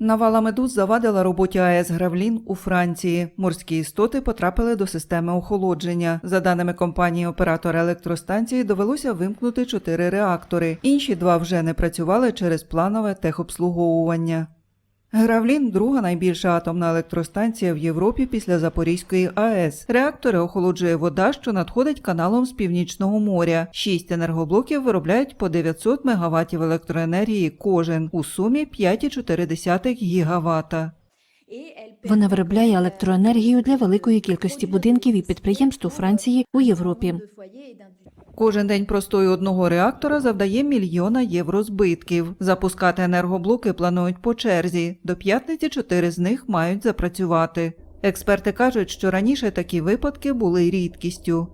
Навала медуз завадила роботі АЕС Гравлін у Франції. Морські істоти потрапили до системи охолодження. За даними компанії оператора електростанції, довелося вимкнути чотири реактори. Інші два вже не працювали через планове техобслуговування. Гравлін друга найбільша атомна електростанція в Європі після Запорізької АЕС. Реактори охолоджує вода, що надходить каналом з північного моря. Шість енергоблоків виробляють по 900 МВт електроенергії кожен у сумі 5,4 гігавата. Вона виробляє електроенергію для великої кількості будинків і підприємств у Франції у Європі. Кожен день простою одного реактора завдає мільйона євро збитків. Запускати енергоблоки планують по черзі. До п'ятниці чотири з них мають запрацювати. Експерти кажуть, що раніше такі випадки були рідкістю.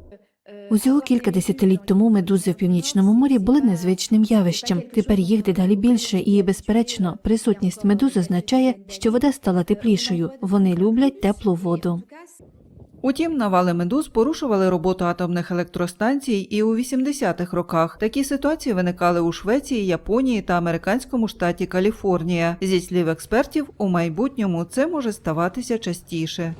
Усього кілька десятиліть тому медузи в північному морі були незвичним явищем. Тепер їх дедалі більше, і безперечно, присутність медуз означає, що вода стала теплішою. Вони люблять теплу воду. Утім, навали медуз порушували роботу атомних електростанцій і у 80-х роках. Такі ситуації виникали у Швеції, Японії та американському штаті Каліфорнія. Зі слів експертів, у майбутньому це може ставатися частіше.